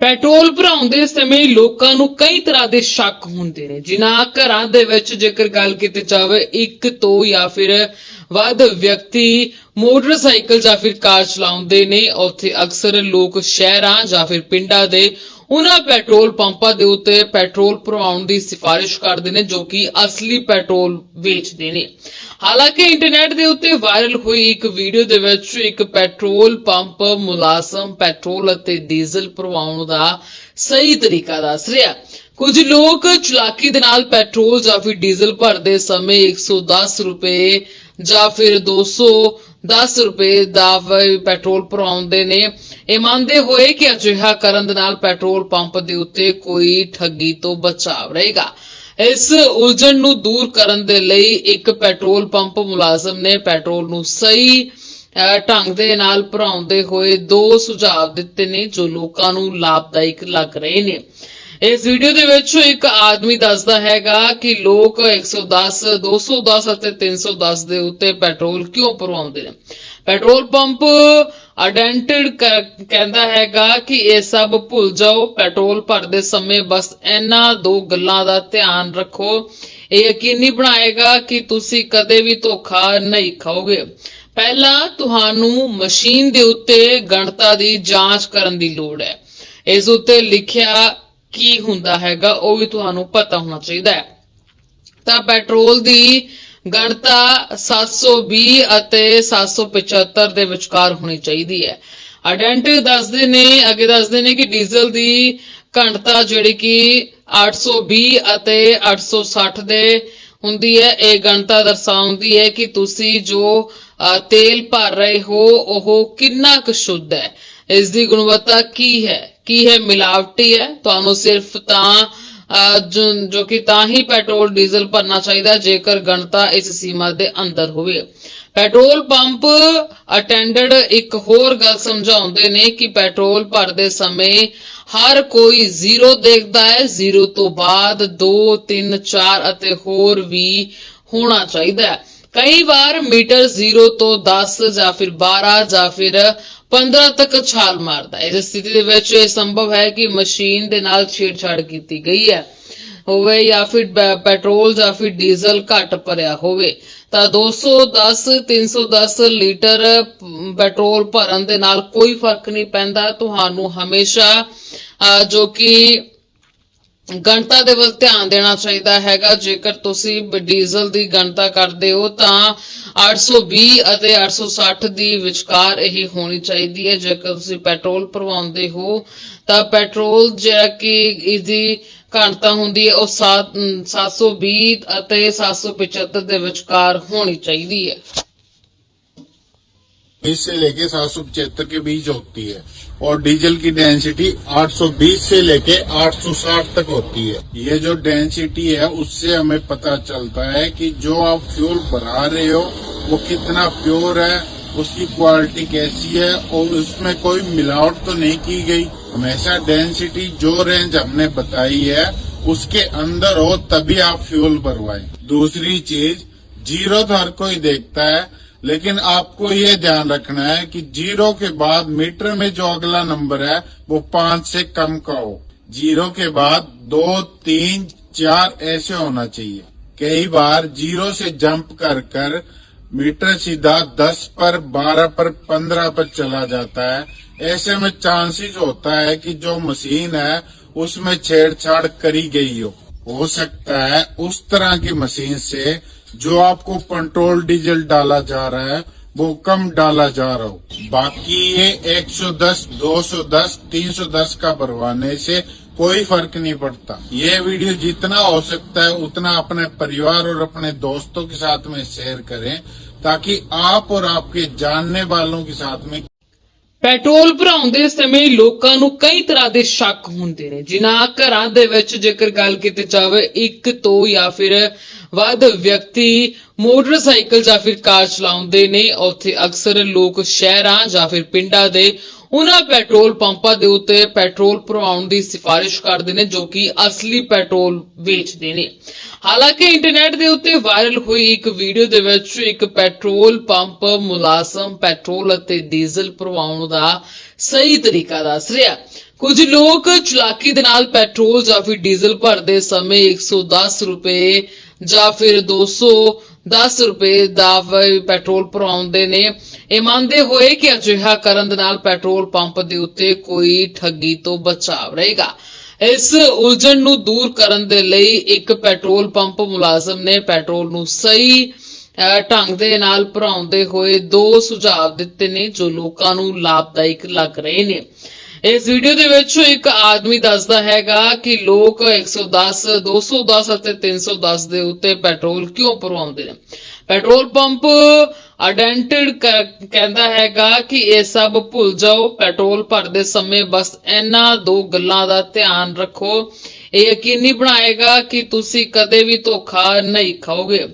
Petrol ਭਰਾਉਂਦੇ ਸਮੇਂ ਲੋਕਾਂ ਨੂੰ ਕਈ ਤਰ੍ਹਾਂ ਦੇ ਸ਼ੱਕ ਹੁੰਦੇ ਨੇ। ਜਿਨ੍ਹਾਂ ਘਰਾਂ ਦੇ ਵਿੱਚ ਜੇਕਰ ਗੱਲ ਕੀਤੀ ਜਾਵੇ, ਇੱਕ ਤੋਂ ਜਾਂ ਫਿਰ ਵੱਧ ਵਿਅਕਤੀ ਮੋਟਰਸਾਈਕਲ ਜਾਂ ਫਿਰ ਕਾਰ ਚਲਾਉਂਦੇ ਨੇ। ਉੱਥੇ ਅਕਸਰ ਲੋਕ ਸ਼ਹਿਰਾਂ ਜਾਂ ਫਿਰ ਪਿੰਡਾਂ ਦੇ ਉਹਨਾਂ ਪੈਟਰੋਲ ਪੰਪਾਂ ਦੇ ਉੱਤੇ ਪੈਟਰੋਲ ਭਰਵਾਉਣ ਦੀ ਸਿਫਾਰਿਸ਼ ਕਰਦੇ ਨੇ ਜੋ ਕਿ ਅਸਲੀ ਪੈਟਰੋਲ ਵੇਚਦੇ ਨੇ। ਹਾਲਾਂਕਿ ਇੰਟਰਨੈਟ ਦੇ ਉੱਤੇ ਵਾਇਰਲ ਹੋਈ ਇੱਕ ਵੀਡੀਓ ਦੇ ਵਿੱਚ ਇੱਕ ਪੈਟਰੋਲ ਪੰਪ ਮੁਲਾਜ਼ਮ ਪੈਟਰੋਲ ਅਤੇ ਡੀਜ਼ਲ ਭਰਵਾਉਣ ਦਾ ਸਹੀ ਤਰੀਕਾ ਦੱਸ ਰਿਹਾ। ਕੁਝ ਲੋਕ ਚਲਾਕੀ ਦੇ ਨਾਲ ਪੈਟਰੋਲ ਜਾਂ ਫਿਰ ਡੀਜ਼ਲ ਭਰਦੇ ਸਮੇਂ 110 ਰੁਪਏ ਜਾਂ ਫਿਰ 210 ਰੁਪਏ ਦਾ ਪੈਟਰੋਲ ਭਰਾਉਂਦੇ ਨੇ। ਇਹ ਮੰਨਦੇ ਹੋਏ ਕਿ ਅਜਿਹਾ ਕਰਨ ਦੇ ਨਾਲ ਪੈਟਰੋਲ ਪੰਪ ਦੇ ਉੱਤੇ ਕੋਈ ਠੱਗੀ ਤੋਂ ਬਚਾਵ ਰਹੇਗਾ। ਇਸ ਉਲਝਣ ਨੂੰ ਦੂਰ ਕਰਨ ਦੇ ਲਈ ਇੱਕ ਪੈਟਰੋਲ ਪੰਪ ਮੁਲਾਜ਼ਮ ਨੇ ਪੈਟਰੋਲ ਨੂੰ ਸਹੀ ਢੰਗ ਦੇ ਨਾਲ ਭਰਾਉਂਦੇ ਹੋਏ ਦੋ ਸੁਝਾਅ ਦਿੱਤੇ ਨੇ ਜੋ ਲੋਕਾਂ ਨੂੰ ਲਾਭਦਾਇਕ ਲੱਗ ਰਹੇ ਨੇ। ਇਸ ਵੀਡੀਓ ਦੇ ਵਿੱਚ ਇੱਕ ਆਦਮੀ ਦੱਸਦਾ ਹੈਗਾ ਕਿ ਲੋਕ 110 210 ਅਤੇ 310 ਦੇ ਉੱਤੇ ਪੈਟਰੋਲ ਕਿਉਂ ਭਰਵਾਉਂਦੇ ਨੇ? ਪੈਟਰੋਲ ਪੰਪ ਆਇਡੈਂਟਿਡ ਕਹਿੰਦਾ ਹੈਗਾ ਕਿ ਇਹ ਸਭ ਭੁੱਲ ਜਾਓ, ਪੈਟਰੋਲ ਭਰਦੇ ਸਮੇਂ ਬਸ ਇਹਨਾਂ ਦੋ ਗੱਲਾਂ ਦਾ ਧਿਆਨ ਰੱਖੋ। ਇਹ ਯਕੀਨੀ ਬਣਾਏਗਾ ਕਿ ਤੁਸੀਂ ਕਦੇ ਵੀ ਧੋਖਾ ਨਹੀਂ ਖਾਓਗੇ। ਪਹਿਲਾਂ ਤੁਹਾਨੂੰ ਮਸ਼ੀਨ ਦੇ ਉੱਤੇ ਗਣਤਾ ਦੀ ਜਾਂਚ ਕਰਨ ਦੀ ਲੋੜ ਹੈ। ਇਸ ਉੱਤੇ ਲਿਖਿਆ ਕੀ ਹੁੰਦਾ ਹੈਗਾ, ਉਹ ਵੀ ਤੁਹਾਨੂੰ ਪਤਾ ਹੋਣਾ ਚਾਹੀਦਾ ਹੈ। ਤਾਂ ਪੈਟਰੋਲ ਦੀ ਗਣਤਾ 720 ਅਤੇ 775 ਦੇ ਵਿਚਕਾਰ ਹੋਣੀ ਚਾਹੀਦੀ ਹੈ। ਆਇਡੈਂਟੀ ਦੱਸਦੇ ਨੇ, ਅੱਗੇ ਦੱਸਦੇ ਨੇ ਕਿ ਡੀਜ਼ਲ ਦੀ ਘਣਤਾ ਜਿਹੜੀ ਕਿ 820 ਅਤੇ 860 ਦੇ ਹੁੰਦੀ ਹੈ, ਇਹ ਗਣਤਾ ਦਰਸਾਉਂਦੀ ਹੈ ਕਿ ਤੁਸੀਂ ਜੋ ਤੇਲ ਭਰ ਰਹੇ ਹੋ, ਉਹ ਕਿੰਨਾ ਕੁ ਸ਼ੁੱਧ ਹੈ। ਇਸ ਦੀ ਗੁਣਵੱਤਾ ਕੀ ਹੈ? ਕੀ ਹੈ? ਮਿਲਾਵਟੀ ਹੈ। ਤੁਹਾਨੂੰ ਸਿਰਫ ਤਾਂ ਜੋ- ਕਿ ਤਾਂ ਹੀ ਪੈਟਰੋਲ, ਡੀਜ਼ਲ ਭਰਨਾ ਚਾਹੀਦਾ ਜੇਕਰ ਗਣਤਾ ਇਸ ਸੀਮਾ ਦੇ ਅੰਦਰ ਹੋਵੇ। ਪੈਟਰੋਲ ਪੰਪ ਅਟੈਂਡੈਂਟ ਇੱਕ ਹੋਰ ਗੱਲ ਸਮਝਾਉਂਦੇ ਨੇ ਕਿ ਪੈਟਰੋਲ ਭਰਦੇ ਸਮੇਂ ਹਰ ਕੋਈ ਜ਼ੀਰੋ ਦੇਖਦਾ ਹੈ। ਜ਼ੀਰੋ ਤੋਂ ਬਾਅਦ 2 3 4 ਅਤੇ ਹੋਰ ਵੀ ਹੋਣਾ ਚਾਹੀਦਾ ਹੈ। ਕਈ ਵਾਰ ਮੀਟਰ 0 ਤੋਂ 10 ਜਾਂ ਫਿਰ 12 ਜਾਂ ਫਿਰ 15 ਤੱਕ ਛਾਲ ਮਾਰਦਾ ਹੈ। ਇਸ ਸਥਿਤੀ ਦੇ ਵਿੱਚ ਇਹ ਸੰਭਵ ਹੈ ਕਿ ਮਸ਼ੀਨ ਦੇ ਨਾਲ ਛੇੜਛਾੜ ਕੀਤੀ ਗਈ ਹੈ। ਹੋਵੇ ਜਾਂ ਫਿਰ ਪੈਟਰੋਲ ਜਾਂ ਫਿਰ ਡੀਜ਼ਲ ਘੱਟ ਭਰਿਆ ਹੋਵੇ, ਤਾਂ 210 310 ਲੀਟਰ ਪੈਟਰੋਲ ਭਰਨ ਦੇ ਨਾਲ ਕੋਈ ਫ਼ਰਕ ਨਹੀਂ ਪੈਂਦਾ। ਤੁਹਾਨੂੰ ਹਮੇਸ਼ਾ ਜੋ ਕਿ ਗਣਤਾ ਦੇ ਵੱਲ ਧਿਆਨ ਦੇਣਾ ਚਾਹੀਦਾ ਹੈਗਾ। ਜੇਕਰ ਤੁਸੀਂ ਡੀਜ਼ਲ ਦੀ ਗਣਤਾ ਕਰਦੇ ਹੋ, ਤਾਂ 820 ਅਤੇ 860 ਦੀ ਵਿਚਕਾਰ ਇਹ ਹੋਣੀ ਚਾਹੀਦੀ ਹੈ। ਜੇਕਰ ਤੁਸੀਂ ਪੈਟਰੋਲ ਭਰਵਾਉਂਦੇ ਹੋ, ਤਾਂ ਪੈਟਰੋਲ ਜਿਹੜਾ ਕਿ ਇਹਦੀ ਘਣਤਾ ਹੁੰਦੀ ਹੈ, ਉਹ 720 ਅਤੇ 775 ਦੇ ਵਿਚਕਾਰ ਹੋਣੀ ਚਾਹੀਦੀ ਹੈ। बीस से लेके सात सौ पचहत्तर के बीच होती है। और डीजल की डेंसिटी 820 से लेके 860 तक होती है। ये जो डेंसिटी है, उससे हमें पता चलता है कि जो आप फ्यूल भरा रहे हो, वो कितना प्योर है, उसकी क्वालिटी कैसी है, और उसमें कोई मिलावट तो नहीं की गई। हमेशा डेंसिटी जो रेंज हमने बताई है, उसके अंदर हो तभी आप फ्यूल भरवाएँ। दूसरी चीज़ ज़ीरो तो हर कोई देखता है लेकिन आपको ये ध्यान रखना है कि ज़ीरो के बाद मीटर में जो अगला नंबर है, वो पाँच से कम का हो। ज़ीरो के बाद दो, तीन, चार ऐसे होना चाहिए। कई बार ज़ीरो से जंप कर कर मीटर सीधा दस पर, बारह पर, पंद्रह पर चला जाता है। ऐसे में चांसेस होता है कि जो मशीन है, उसमें छेड़छाड़ करी गई हो। हो सकता है उस तरह की मशीन से जो आपको पेट्रोल डीजल डाला जा रहा है वो कम डाला जा रहा हो। बाकी ये 110, 210, 310 का भरवाने से कोई फ़र्क नहीं पड़ता। ये वीडियो जितना हो सकता है उतना अपने परिवार और अपने दोस्तों के साथ में शेयर करें ताकि आप और आपके जानने वालों के साथ में ਪੈਟਰੋਲ ਭਰਾਉਂਦੇ ਸਮੇਂ ਲੋਕਾਂ ਨੂੰ ਕਈ ਤਰ੍ਹਾਂ ਦੇ ਸ਼ੱਕ ਹੁੰਦੇ ਨੇ। ਜਿਨ੍ਹਾਂ ਘਰਾਂ ਦੇ ਵਿੱਚ ਜੇਕਰ ਗੱਲ ਕੀਤੀ ਜਾਵੇ, ਇੱਕ ਤੋਂ ਜਾਂ ਫਿਰ ਵੱਧ ਵਿਅਕਤੀ ਮੋਟਰਸਾਈਕਲ ਜਾਂ ਫਿਰ ਕਾਰ ਚਲਾਉਂਦੇ ਨੇ। ਉੱਥੇ ਅਕਸਰ ਲੋਕ ਸ਼ਹਿਰਾਂ ਜਾਂ ਫਿਰ ਪਿੰਡਾਂ ਦੇ ਉਹਨਾਂ ਪੈਟਰੋਲ ਪੰਪਾਂ ਦੇ ਉੱਤੇ ਪੈਟਰੋਲ ਭਰਵਾਉਣ ਦੀ ਸਿਫਾਰਿਸ਼ ਕਰਦੇ ਨੇ ਜੋ ਕਿ ਅਸਲੀ ਪੈਟਰੋਲ ਵੇਚਦੇ ਨੇ। ਹਾਲਾਂਕਿ ਇੰਟਰਨੈਟ ਦੇ ਉੱਤੇ ਵਾਇਰਲ ਹੋਈ ਇੱਕ ਵੀਡੀਓ ਦੇ ਵਿੱਚ ਇੱਕ ਪੈਟਰੋਲ ਪੰਪ ਮੁਲਾਜ਼ਮ ਪੈਟਰੋਲ ਅਤੇ ਡੀਜ਼ਲ ਭਰਵਾਉਣ ਦਾ ਸਹੀ ਤਰੀਕਾ ਦੱਸ ਰਿਹਾ। ਕੁਝ ਲੋਕ ਚਲਾਕੀ ਦੇ ਨਾਲ ਪੈਟਰੋਲ ਜਾਂ ਫਿਰ ਡੀਜ਼ਲ ਭਰਦੇ ਸਮੇਂ 110 ਰੁਪਏ ਜਾਂ ਫਿਰ 210 ਰੁਪਏ ਦਾ ਪੈਟਰੋਲ ਭਰਾਉਂਦੇ ਨੇ। ਇਹ ਮੰਨਦੇ ਹੋਏ ਕਿ ਅਜਿਹਾ ਕਰਨ ਦੇ ਨਾਲ ਪੈਟਰੋਲ ਪੰਪ ਦੇ ਉੱਤੇ ਕੋਈ ਠੱਗੀ ਤੋਂ ਬਚਾਵ ਰਹੇਗਾ। ਇਸ ਉਲਝਣ ਨੂੰ ਦੂਰ ਕਰਨ ਦੇ ਲਈ ਇੱਕ ਪੈਟਰੋਲ ਪੰਪ ਮੁਲਾਜ਼ਮ ਨੇ ਪੈਟਰੋਲ ਨੂੰ ਸਹੀ ਢੰਗ ਦੇ ਨਾਲ ਭਰਾਉਂਦੇ ਹੋਏ ਦੋ ਸੁਝਾਅ ਦਿੱਤੇ ਨੇ ਜੋ ਲੋਕਾਂ ਨੂੰ ਲਾਭਦਾਇਕ ਲੱਗ ਰਹੇ ਨੇ। ਇਸ ਵੀਡੀਓ ਦੇ ਵਿੱਚ ਇੱਕ ਆਦਮੀ ਦੱਸਦਾ ਹੈਗਾ ਕਿ ਲੋਕ 110 210 ਅਤੇ 310 ਦੇ ਉੱਤੇ ਪੈਟਰੋਲ ਕਿਉਂ ਭਰਵਾਉਂਦੇ ਨੇ? ਪੈਟਰੋਲ ਪੰਪ ਆਇਡੈਂਟਿਡ ਕਹਿੰਦਾ ਹੈਗਾ ਕਿ ਇਹ ਸਭ ਭੁੱਲ ਜਾਓ, ਪੈਟਰੋਲ ਭਰਦੇ ਸਮੇਂ ਬਸ ਇਹਨਾਂ ਦੋ ਗੱਲਾਂ ਦਾ ਧਿਆਨ ਰੱਖੋ। ਇਹ ਯਕੀਨੀ ਬਣਾਏਗਾ ਕਿ ਤੁਸੀਂ ਕਦੇ ਵੀ ਧੋਖਾ ਨਹੀਂ ਖਾਓਗੇ।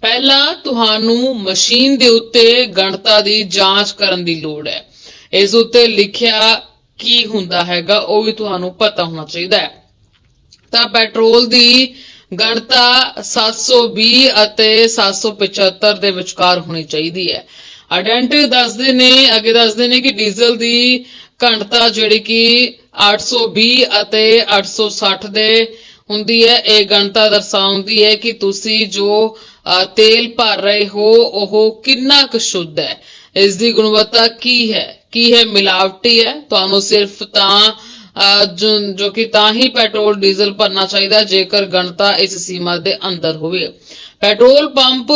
ਪਹਿਲਾਂ ਤੁਹਾਨੂੰ ਮਸ਼ੀਨ ਦੇ ਉੱਤੇ ਗਣਤਾ ਦੀ ਜਾਂਚ ਕਰਨ ਦੀ ਲੋੜ ਹੈ। ਇਸ ਉੱਤੇ ਲਿਖਿਆ ਕੀ ਹੁੰਦਾ ਹੈਗਾ, ਉਹ ਵੀ ਤੁਹਾਨੂੰ ਪਤਾ ਹੋਣਾ ਚਾਹੀਦਾ ਹੈ। ਤਾਂ ਪੈਟਰੋਲ ਦੀ ਗਣਤਾ 720 ਅਤੇ 775 ਦੇ ਵਿਚਕਾਰ ਹੋਣੀ ਚਾਹੀਦੀ ਹੈ। ਆਇਡੈਂਟੀ ਦੱਸਦੇ ਨੇ, ਅੱਗੇ ਦੱਸਦੇ ਨੇ ਕਿ ਡੀਜ਼ਲ ਦੀ ਘਣਤਾ ਜਿਹੜੀ ਕਿ 820 ਅਤੇ 860 ਦੇ ਹੁੰਦੀ ਹੈ, ਇਹ ਗਣਤਾ ਦਰਸਾਉਂਦੀ ਹੈ ਕਿ ਤੁਸੀਂ ਜੋ ਤੇਲ ਭਰ ਰਹੇ ਹੋ, ਉਹ ਕਿੰਨਾ ਕੁ ਸ਼ੁੱਧ ਹੈ? ਇਸ ਦੀ ਗੁਣਵੱਤਾ ਕੀ ਹੈ? ਕੀ ਹੈ ਮਿਲਾਵਟੀ ਹੈ? ਤੁਹਾਨੂੰ ਸਿਰਫ ਤਾਂ ਜੋ- ਕਿ ਤਾਂ ਹੀ ਪੈਟਰੋਲ, ਡੀਜ਼ਲ ਭਰਨਾ ਚਾਹੀਦਾ ਜੇਕਰ ਗਣਤਾ ਇਸ ਸੀਮਾ ਦੇ ਅੰਦਰ ਹੋਵੇ। ਪੈਟਰੋਲ ਪੰਪ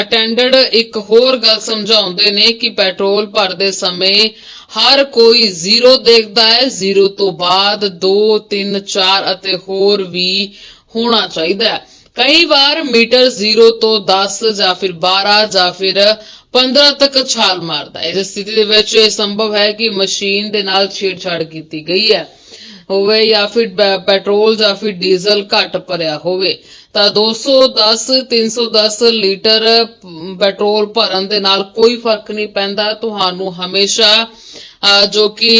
ਅਟੈਂਡੈਂਟ ਇੱਕ ਹੋਰ ਗੱਲ ਸਮਝਾਉਂਦੇ ਨੇ ਕਿ ਪੈਟਰੋਲ ਭਰਦੇ ਸਮੇਂ ਹਰ ਕੋਈ ਜ਼ੀਰੋ ਦੇਖਦਾ ਹੈ, ਜ਼ੀਰੋ ਤੋਂ ਬਾਅਦ 2 3 4 ਅਤੇ ਹੋਰ ਵੀ ਹੋਣਾ ਚਾਹੀਦਾ ਹੈ। ਕਈ ਵਾਰ ਮੀਟਰ 0 ਤੋਂ 10 ਜਾਂ ਫਿਰ 12 ਜਾਂ ਫਿਰ 15 ਤੱਕ ਛਾਲ ਮਾਰਦਾ ਹੈ। ਇਸ ਸਥਿਤੀ ਦੇ ਵਿੱਚ ਇਹ ਸੰਭਵ ਹੈ ਕਿ ਮਸ਼ੀਨ ਦੇ ਨਾਲ ਛੇੜਛਾੜ ਕੀਤੀ ਗਈ ਹੈ। ਹੋਵੇ ਜਾਂ ਫਿਰ ਪੈਟਰੋਲ ਜਾਂ ਫਿਰ ਡੀਜ਼ਲ ਘੱਟ ਭਰਿਆ ਹੋਵੇ, ਤਾਂ 210 310 ਲੀਟਰ ਪੈਟਰੋਲ ਭਰਨ ਦੇ ਨਾਲ ਕੋਈ ਫ਼ਰਕ ਨਹੀਂ ਪੈਂਦਾ। ਤੁਹਾਨੂੰ ਹਮੇਸ਼ਾ ਜੋ ਕਿ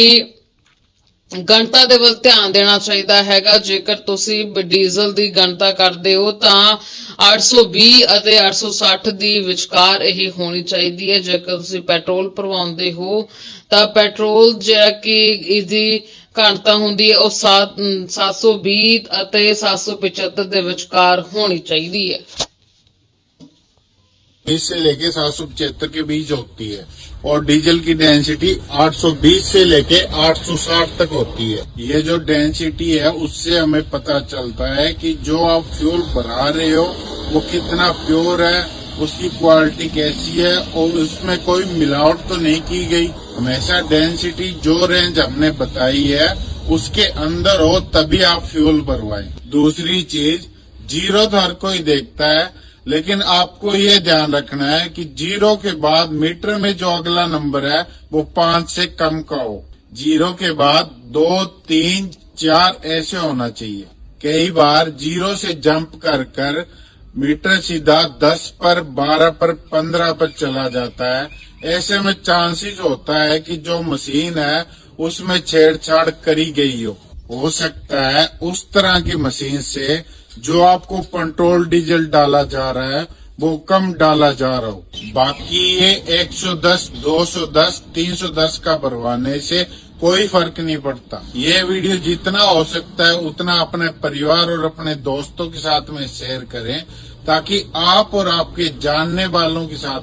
ਗਣਤਾ ਦੇ ਵੱਲ ਧਿਆਨ ਦੇਣਾ ਚਾਹੀਦਾ ਹੈਗਾ। ਜੇਕਰ ਤੁਸੀਂ ਡੀਜ਼ਲ ਦੀ ਗਣਤਾ ਕਰਦੇ ਹੋ, ਤਾਂ 820 ਅਤੇ 860 ਦੀ ਵਿਚਕਾਰ ਇਹ ਹੋਣੀ ਚਾਹੀਦੀ ਹੈ। ਜੇਕਰ ਤੁਸੀਂ ਪੈਟਰੋਲ ਭਰਵਾਉਂਦੇ ਹੋ, ਤਾਂ ਪੈਟਰੋਲ ਜਿਹੜਾ ਕਿ ਇਹਦੀ ਘਣਤਾ ਹੁੰਦੀ ਹੈ, ਉਹ 720 ਅਤੇ 775 ਦੇ ਵਿਚਕਾਰ ਹੋਣੀ ਚਾਹੀਦੀ ਹੈ। बीस से लेके सात सौ पचहत्तर के बीच होती है और डीजल की डेंसिटी 820 से लेके 860 तक होती है। ये जो डेंसिटी है, उससे हमें पता चलता है कि जो आप फ्यूल भरा रहे हो, वो कितना प्योर है, उसकी क्वालिटी कैसी है और उसमें कोई मिलावट तो नहीं की गई। हमेशा डेंसिटी जो रेंज हमने बताई है, उसके अंदर हो तभी आप फ्यूल भरवाएँ। दूसरी चीज़, ज़ीरो तो हर कोई देखता है लेकिन आपको ये ध्यान रखना है कि ज़ीरो के बाद मीटर में जो अगला नंबर है, वो पाँच से कम का हो। ज़ीरो के बाद दो, तीन, चार ऐसे होना चाहिए। कई बार ज़ीरो से जंप कर कर मीटर सीधा दस पर, बारह पर, पंद्रह पर चला जाता है। ऐसे में चांसेस होता है कि जो मशीन है, उसमें छेड़छाड़ करी गई हो। हो सकता है उस तरह की मशीन से जो आपको पेट्रोल डीजल डाला जा रहा है वो कम डाला जा रहा हो। बाकी ये 110, 210, 310 का भरवाने से कोई फ़र्क नहीं पड़ता। ये वीडियो जितना हो सकता है उतना अपने परिवार और अपने दोस्तों के साथ में शेयर करें ताकि आप और आपके जानने वालों के साथ